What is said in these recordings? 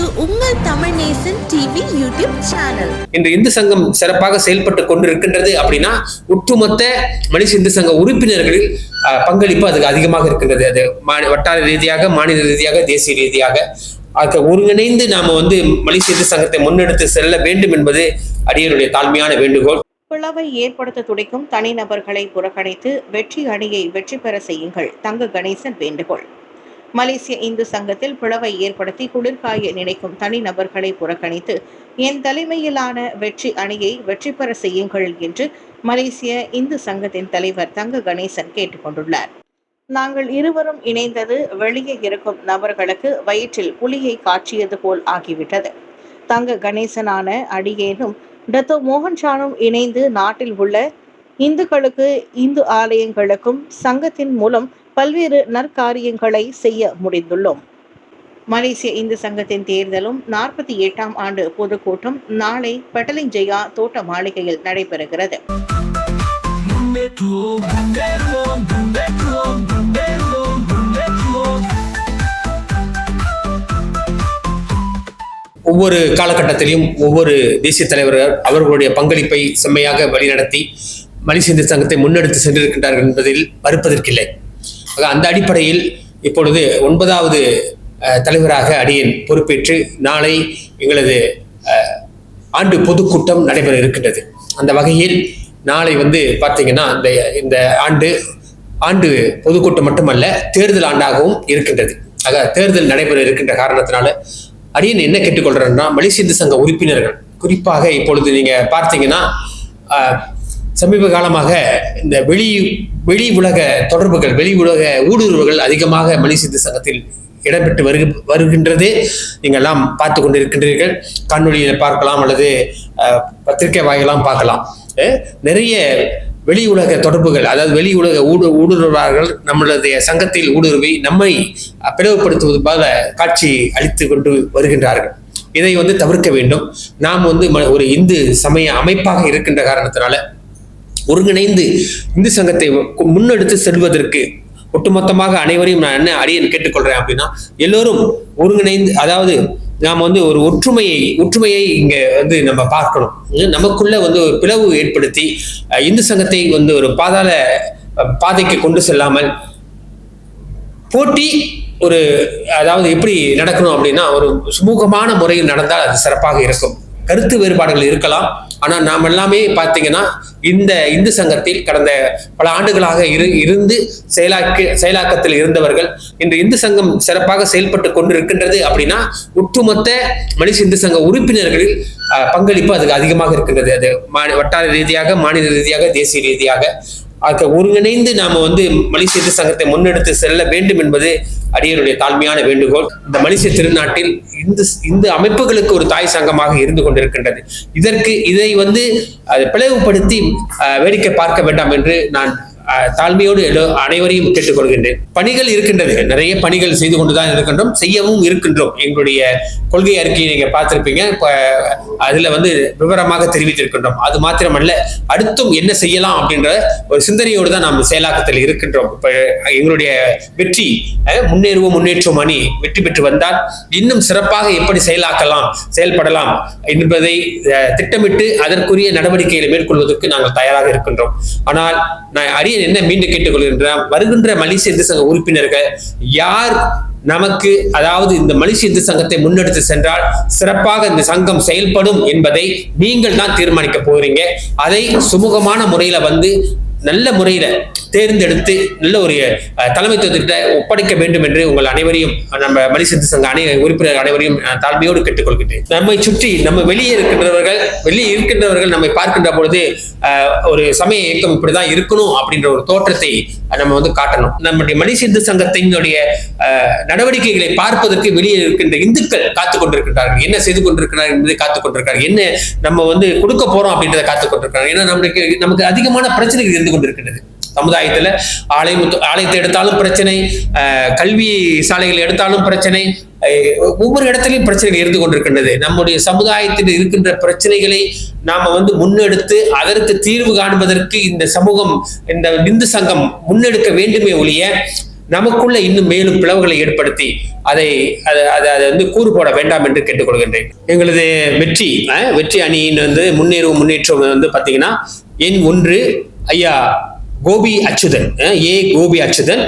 இது உங்கள் Tamil Nesan TV YouTube channel இன்று இந்து சங்கம் சிறப்பாக செயல்பட்டு கொண்டிருக்கின்றது அப்படின்னா ஒட்டுமொத்த மனுஷ இந்து சங்க உறுப்பினர்களில் பங்களிப்பு அதுக்கு அதிகமாக இருக்கின்றது. அது வட்டார ரீதியாக மாநில ரீதியாக தேசிய ரீதியாக. அதுக்கு ஒருங்கிணைந்து நாம வந்து மலேசிய இந்து சங்கத்தை முன்னெடுத்து செல்ல வேண்டும் என்பது அடியனுடைய தாழ்மையான வேண்டுகோள். பிளவை ஏற்படுத்த துடிக்கும் தனிநபர்களை புறக்கணித்து வெற்றி அணியை வெற்றி பெற செய்யுங்கள். தங்க கணேசன் வேண்டுகோள். மலேசிய இந்து சங்கத்தில் பிளவை ஏற்படுத்தி குளிர்காய நினைக்கும் தனிநபர்களை புறக்கணித்து என் தலைமையிலான வெற்றி அணியை வெற்றி பெற செய்யுங்கள் என்று மலேசிய இந்து சங்கத்தின் தலைவர் தங்க கணேசன் கேட்டுக்கொண்டுள்ளார் நாங்கள் இருவரும் இணைந்தது வெளியே இருக்கும் நபர்களுக்கு வயிற்றில் புலியை காட்சியது போல் ஆகிவிட்டது. தங்க கணேசனான அடியேனும் டத்தோ மோகன்ஷானும் இணைந்து நாட்டில் உள்ள இந்துக்களுக்கு இந்து ஆலயங்களுக்கும் சங்கத்தின் மூலம் பல்வேறு நற்காரியங்களை செய்ய முடிந்துள்ளோம். மலேசிய இந்து சங்கத்தின் தேர்தலும் நாற்பத்தி எட்டாம் ஆண்டு பொதுக்கூட்டம் நாளை பெட்டலிங் ஜெயா தோட்ட மாளிகையில் நடைபெறுகிறது. ஒவ்வொரு காலகட்டத்திலையும் ஒவ்வொரு தேசிய தலைவர்கள் அவர்களுடைய பங்களிப்பை செம்மையாக வழிநடத்தி மலேசிய இந்து சங்கத்தை முன்னெடுத்து சென்றிருக்கின்றார்கள் என்பதில் மறுப்பதற்கில்லை. அந்த அடிப்படையில் இப்பொழுது ஒன்பதாவது தலைவராக அடியேன் பொறுப்பேற்று நாளை எங்களது ஆண்டு பொதுக்கூட்டம் நடைபெற இருக்கின்றது. அந்த வகையில் நாளை வந்து பார்த்தீங்கன்னா இந்த இந்த ஆண்டு ஆண்டு பொதுக்கூட்டம் மட்டுமல்ல தேர்தல் ஆண்டாகவும் இருக்கின்றது. ஆக தேர்தல் நடைபெற இருக்கின்ற காரணத்தினால அடியன் என்ன கேட்டுக்கொள்றேன்னா மலேசிய சங்க உறுப்பினர்கள். குறிப்பாக இப்பொழுது நீங்க பார்த்தீங்கன்னா சமீப காலமாக இந்த வெளி வெளி உலக தொடர்புகள் வெளி உலக ஊடுருவுகள் அதிகமாக மணி இந்து சங்கத்தில் இடம்பெற்று வருக வருகின்றது. நீங்கள் எல்லாம் பார்த்து கொண்டிருக்கின்றீர்கள். காணொலியில் பார்க்கலாம் அல்லது பத்திரிகை வாயிலாம் பார்க்கலாம். நிறைய வெளி உலக தொடர்புகள் அதாவது வெளி உலக ஊடு ஊடுருவார்கள் நம்மளுடைய சங்கத்தில் ஊடுருவி நம்மை பிளவுபடுத்துவது போல காட்சி அளித்து கொண்டு வருகின்றார்கள். இதை வந்து தவிர்க்க வேண்டும். நாம் வந்து ம- ஒரு இந்து சமய அமைப்பாக இருக்கின்ற காரணத்தினால ஒருங்கிணைந்து இந்து சங்கத்தை முன்னெடுத்து செல்வதற்கு ஒட்டுமொத்தமாக அனைவரையும் நான் என்ன அடியன் கேட்டுக்கொள்றேன் அப்படின்னா எல்லோரும் ஒருங்கிணைந்து அதாவது நாம் வந்து ஒரு ஒற்றுமையை ஒற்றுமையை இங்க வந்து நம்ம பார்க்கணும். நமக்குள்ள வந்து ஒரு பிளவு ஏற்படுத்தி இந்து சங்கத்தை வந்து ஒரு பாதாள பாதைக்கு கொண்டு செல்லாமல் போட்டி ஒரு அதாவது எப்படி நடக்கணும் அப்படின்னா ஒரு சுமூகமான முறையில் நடந்தால் அது சிறப்பாக இருக்கும். கருத்து வேறுபாடுகள் இருக்கலாம். ஆனால் நாம் எல்லாமே பார்த்தீங்கன்னா இந்த இந்து சங்கத்தில் கடந்த பல ஆண்டுகளாக இரு இருந்து செயலாக்க செயலாக்கத்தில் இருந்தவர்கள் இன்று இந்து சங்கம் சிறப்பாக செயல்பட்டு கொண்டு இருக்கின்றது அப்படின்னா ஒட்டுமொத்த மனுஷ இந்து சங்க உறுப்பினர்களில் பங்களிப்பு அதுக்கு அதிகமாக இருக்கின்றது. அது மா- வட்டார ரீதியாக மாநில ரீதியாக தேசிய ரீதியாக. ஒருங்கிணைந்து நாம வந்து மலேசிய சங்கத்தை முன்னெடுத்து செல்ல வேண்டும் என்பது அடியனுடைய தாழ்மையான வேண்டுகோள். இந்த மலேசிய திருநாட்டில் இந்து இந்து அமைப்புகளுக்கு ஒரு தாய் சங்கமாக இருந்து கொண்டிருக்கின்றது. இதற்கு இதை வந்து அதை பிளவுபடுத்தி வேடிக்கை பார்க்க வேண்டாம் என்று நான் தாழ்மையோடு எல்லோ அனைவரையும் கேட்டுக்கொள்கின்றேன் பணிகள் இருக்கின்றது நிறைய பணிகள் செய்து கொண்டுதான் இருக்கின்றோம். செய்யவும் இருக்கின்றோம். எங்களுடைய கொள்கை அறிக்கையை நீங்க பார்த்திருப்பீங்க. இப்ப அதுல வந்து விவரமாக தெரிவித்திருக்கின்றோம். அது மாத்திரமல்ல அடுத்தும் என்ன செய்யலாம் அப்படின்ற ஒரு சிந்தனையோடு தான் நாம் செயலாக்கத்தில் இருக்கின்றோம். இப்ப எங்களுடைய வெற்றி முன்னேறுவோம் முன்னேற்றம் அணி வெற்றி பெற்று வந்தால் இன்னும் சிறப்பாக எப்படி செயலாக்கலாம் செயல்படலாம் என்பதை திட்டமிட்டு அதற்குரிய நடவடிக்கைகளை மேற்கொள்வதற்கு நாங்கள் தயாராக இருக்கின்றோம். ஆனால் நான் அரியன் என்ன மீண்டும் கேட்டுக்கொள்கின்றேன்? வருகின்ற மலேசிய இந்து சங்க உறுப்பினர்கள் யார் நமக்கு அதாவது இந்த மலேசிய இந்து சங்கத்தை முன்னெடுத்து சென்றால் சிறப்பாக இந்த சங்கம் செயல்படும் என்பதை நீங்கள் தான் தீர்மானிக்க போகிறீங்க. அதை சுமூகமான முறையில வந்து நல்ல முறையில தேர்ந்தெடுத்து நல்ல ஒரு தலைமைத்துவத்திட்ட ஒப்படைக்க வேண்டும் என்று உங்கள் அனைவரையும் நம்ம மலேசிய சங்க அனை உறுப்பினர் அனைவரையும் தாழ்மையோடு கேட்டுக்கொள்கிறேன் நம்மை சுற்றி நம்ம வெளியே இருக்கின்றவர்கள் வெளியே இருக்கின்றவர்கள் நம்மை பார்க்கின்ற பொழுது ஒரு சமய இயக்கம் இப்படிதான் இருக்கணும் அப்படின்ற ஒரு தோற்றத்தை நம்ம வந்து காட்டணும். நம்முடைய மலேசிய சங்கத்தினுடைய நடவடிக்கைகளை பார்ப்பதற்கு வெளியே இருக்கின்ற இந்துக்கள் காத்து கொண்டிருக்கிறார்கள் என்ன செய்து கொண்டிருக்கிறார்கள் என்பதை காத்து கொண்டிருக்கிறார்கள். என்ன நம்ம வந்து கொடுக்க போறோம் அப்படின்றத காத்து கொண்டிருக்கிறார்கள். ஏன்னா நம்மளுக்கு நமக்கு அதிகமான பிரச்சனைகள் இருந்து கொண்டிருக்கின்றது சமுதாயத்துல ஆலயம் ஆலயத்தை எடுத்தாலும் பிரச்சனை கல்வி சாலைகள் எடுத்தாலும் பிரச்சனை ஒவ்வொரு இடத்துலையும் பிரச்சனைகள் இருந்து கொண்டிருக்கின்றது. நம்முடைய சமுதாயத்தில் இருக்கின்ற பிரச்சனைகளை நாம வந்து முன்னெடுத்து அதற்கு தீர்வு காண்பதற்கு இந்த சமூகம் இந்த இந்து சங்கம் முன்னெடுக்க வேண்டுமே ஒழிய நமக்குள்ள இன்னும் மேலும் பிளவுகளை ஏற்படுத்தி அதை அதை அதை அதை வந்து கூறு போட வேண்டாம் என்று கேட்டுக்கொள்கின்றேன். எங்களது வெற்றி வெற்றி அணியின் வந்து முன்னேறும் முன்னேற்றம் வந்து பார்த்தீங்கன்னா எண் ஒன்று ஐயா கோபி அச்சுதன் ஏ கோபி அச்சுதன்.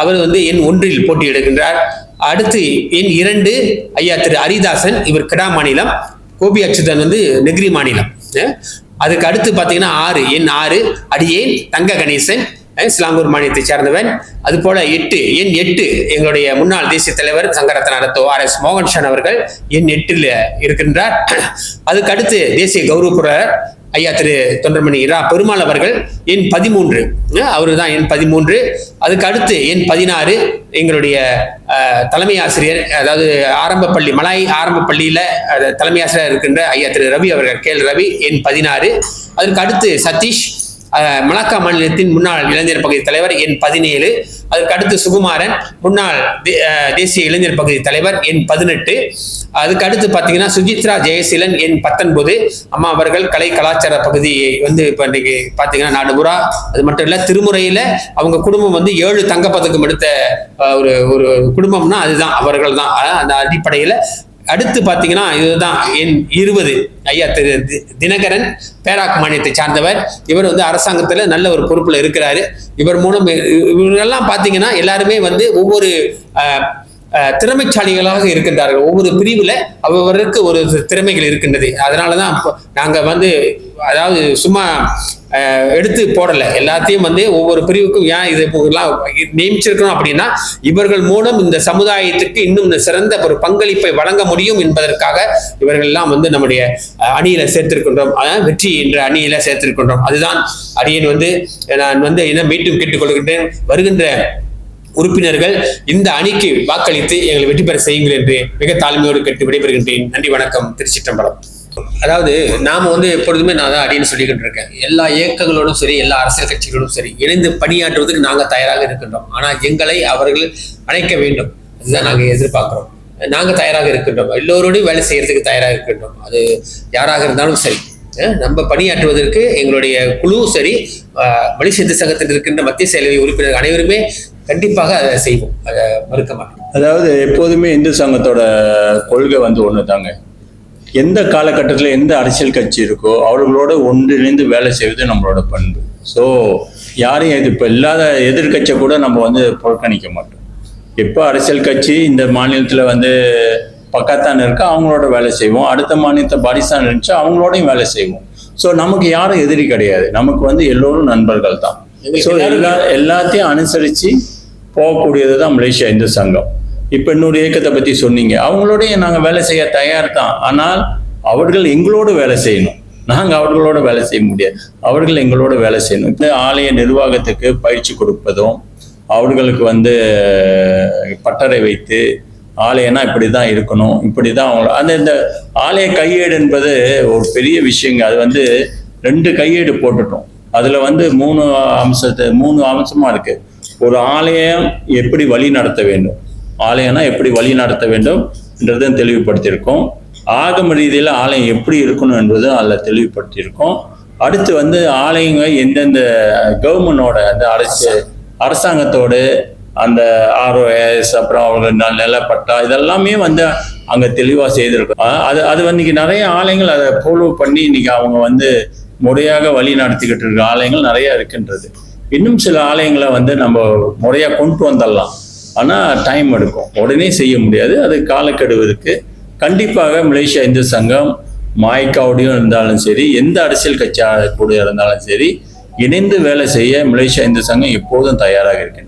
அவர் வந்து என் ஒன்றில் போட்டியிடுகின்றார். அடுத்து என் இரண்டு ஐயா திரு ஹரிதாசன் இவர் கிடா மாநிலம் கோபி அச்சுதன் வந்து நெகிரி மாநிலம் அதுக்கு அடுத்து பார்த்தீங்கன்னா ஆறு என் ஆறு அடியேன் தங்க கணேசன் அஹ், சிலாங்கூர் மாநிலத்தை சேர்ந்தவன். அது போல எட்டு என் எட்டு எங்களுடைய முன்னாள் தேசிய தலைவர் சங்கரத்ன ரத்தோ ஆர் எஸ் மோகன்ஷான் அவர்கள் என் எட்டில் இருக்கின்றார். அதுக்கு அடுத்து தேசிய கௌரவப்புறர் ஐயா திரு தொண்டர்மணி இரா பெருமாள் அவர்கள் எண் பதிமூன்று. அவரு தான் எண் பதிமூன்று. அதுக்கு அடுத்து எண் பதினாறு எங்களுடைய தலைமை ஆசிரியர் அதாவது ஆரம்ப பள்ளி மலாய் ஆரம்ப பள்ளியில் தலைமை ஆசிரியர் இருக்கின்ற ஐயா திரு ரவி அவர்கள் கேள் ரவி எண் பதினாறு. அதற்கு அடுத்து சதீஷ் மலாக்கா மாநிலத்தின் முன்னாள் இளைஞர் பகுதி தலைவர் எண் பதினேழு அதற்கு அடுத்து சுகுமாரன் முன்னாள் தே- தேசிய இளைஞர் பகுதி தலைவர் எண் பதினெட்டு அதுக்கு அடுத்து பார்த்தீங்கன்னா சுஜித்ரா ஜெயசீலன் எண் பத்தொன்பது அம்மா அவர்கள் கலை கலாச்சார பகுதியை வந்து இப்போ இன்னைக்கு பார்த்தீங்கன்னா நாடுபுறா அது மட்டும் இல்லை திருமுறையில் அவங்க குடும்பம் வந்து ஏழு தங்கப்பதக்கம் எடுத்த ஒரு ஒரு குடும்பம்னா அதுதான் அவர்கள் தான் அந்த அடிப்படையில் அடுத்து பார்த்தீங்கன்னா இதுதான் என் இருபது. ஐயா திரு தி- தினகரன் பேராக் மாநிலத்தை சார்ந்தவர். இவர் வந்து அரசாங்கத்தில் நல்ல ஒரு பொறுப்பில் இருக்கிறாரு. இவர் மூலம் இவரெல்லாம் பார்த்தீங்கன்னா எல்லாருமே வந்து ஒவ்வொரு திறமைச்சாலிகளாக இருக்கின்றார்கள். ஒவ்வொரு பிரிவில் அவருக்கு ஒரு திறமைகள் இருக்கின்றது. அதனால தான் நாங்கள் வந்து அதாவது சும்மா எடுத்து போடலை. எல்லாத்தையும் வந்து ஒவ்வொரு பிரிவுக்கும் ஏன் இது நியமிச்சிருக்கணும் அப்படின்னா இவர்கள் மூலம் இந்த சமுதாயத்துக்கு இன்னும் இந்த சிறந்த ஒரு பங்களிப்பை வழங்க முடியும் என்பதற்காக இவர்கள் எல்லாம் வந்து நம்முடைய அணியில சேர்த்திருக்கின்றோம். அதான் வெற்றி என்ற அணியில சேர்த்திருக்கின்றோம். அதுதான் அடியன் வந்து நான் வந்து என்ன மீண்டும் கேட்டுக்கொள்கின்றேன். வருகின்ற உறுப்பினர்கள் இந்த அணிக்கு வாக்களித்து எங்களை வெற்றி பெற செய்யுங்கள் என்று மிக தாழ்மையோடு கேட்டு விடைபெறுகின்றேன். நன்றி வணக்கம். திருச்சிற்றம்பலம். அதாவது நாம வந்து எப்பொழுதுமே நான் தான் அடின்னு சொல்லிக்கிட்டு இருக்கேன் எல்லா இயக்கங்களோடும் சரி எல்லா அரசியல் கட்சிகளோடும் சரி இணைந்து பணியாற்றுவதற்கு நாங்கள் தயாராக இருக்கின்றோம். ஆனால் எங்களை அவர்கள் அழைக்க வேண்டும். அதுதான் நாங்கள் எதிர்பார்க்கிறோம். நாங்கள் தயாராக இருக்கின்றோம். எல்லோரோடையும் வேலை செய்யறதுக்கு தயாராக இருக்கின்றோம். அது யாராக இருந்தாலும் சரி. நம்ம பணியாற்றுவதற்கு எங்களுடைய குழு சரி அஹ் மனுஷ சங்கத்தில் இருக்கின்ற மத்திய செயலவை உறுப்பினர் அனைவருமே கண்டிப்பாக அதை செய்வோம். அதை மறுக்க மாட்டோம். அதாவது எப்போதுமே இந்து சங்கத்தோட கொள்கை வந்து ஒன்று தாங்க. எந்த காலகட்டத்தில் எந்த அரசியல் கட்சி இருக்கோ அவர்களோட ஒன்றிணைந்து வேலை செய்வது நம்மளோட பண்பு. ஸோ யாரையும் இது இப்போ இல்லாத எதிர்க்கட்சியை கூட நம்ம வந்து புறக்கணிக்க மாட்டோம். எப்போ அரசியல் கட்சி இந்த மாநிலத்தில் வந்து பக்கத்தான் இருக்கோ அவங்களோட வேலை செய்வோம். அடுத்த மாநிலத்தை பாகிஸ்தான் இருந்துச்சு அவங்களோடையும் வேலை செய்வோம். ஸோ நமக்கு யாரும் எதிரி கிடையாது. நமக்கு வந்து எல்லோரும் நண்பர்கள் தான். ஸோ எல்லா எல்லாத்தையும் அனுசரித்து போகக்கூடியது தான் மலேசியா இந்து சங்கம். இப்போ இன்னொரு இயக்கத்தை பற்றி சொன்னீங்க. அவங்களோடய நாங்கள் வேலை செய்ய தயார் தான் ஆனால் அவர்கள் எங்களோடு வேலை செய்யணும். நாங்கள் அவர்களோட வேலை செய்ய முடியாது. அவர்கள் எங்களோட வேலை செய்யணும். இந்த ஆலய நிர்வாகத்துக்கு பயிற்சி கொடுப்பதும் அவர்களுக்கு வந்து பட்டறை வைத்து ஆலயம்னா இப்படி தான் இருக்கணும். இப்படி தான் அவங்க அந்த இந்த ஆலய கையேடு என்பது ஒரு பெரிய விஷயங்க. அது வந்து ரெண்டு கையேடு போட்டுட்டோம். அதில் வந்து மூணு அம்சத்தை மூணு அம்சமாக இருக்குது ஒரு ஆலயம் எப்படி வழி நடத்த வேண்டும்? ஆலயம்னா எப்படி வழி நடத்த வேண்டும் என்றதும் தெளிவுபடுத்தியிருக்கோம். ஆகம ரீதியில் ஆலயம் எப்படி இருக்கணும் என்பதும் அதில் தெளிவுபடுத்தியிருக்கோம். அடுத்து வந்து ஆலயங்க எந்தெந்த கவர்மெண்டோட அந்த அரசு அரசாங்கத்தோடு அந்த ஆர்ஓஎஸ் அப்புறம் அவங்க நிலப்பட்டா இதெல்லாமே வந்து அங்கே தெளிவாக செய்திருக்கோம். அது அது வந்து இன்னைக்கு நிறைய ஆலயங்கள் அதை ஃபாலோ பண்ணி இன்னைக்கு அவங்க வந்து முறையாக வழி நடத்திக்கிட்டு இருக்க ஆலயங்கள் நிறைய இருக்கின்றது. இன்னும் சில ஆலயங்களை வந்து நம்ம முறையாக கொண்டு வந்துடலாம். ஆனால் டைம் எடுக்கும். உடனே செய்ய முடியாது. அது காலக்கெடு கண்டிப்பாக மலேசியா இந்து சங்கம் மாய்க்காவோடையும் இருந்தாலும் சரி எந்த அரசியல் கட்சி கூட இருந்தாலும் சரி இணைந்து வேலை செய்ய மலேசியா இந்து சங்கம் எப்போதும் தயாராக இருக்கின்றன.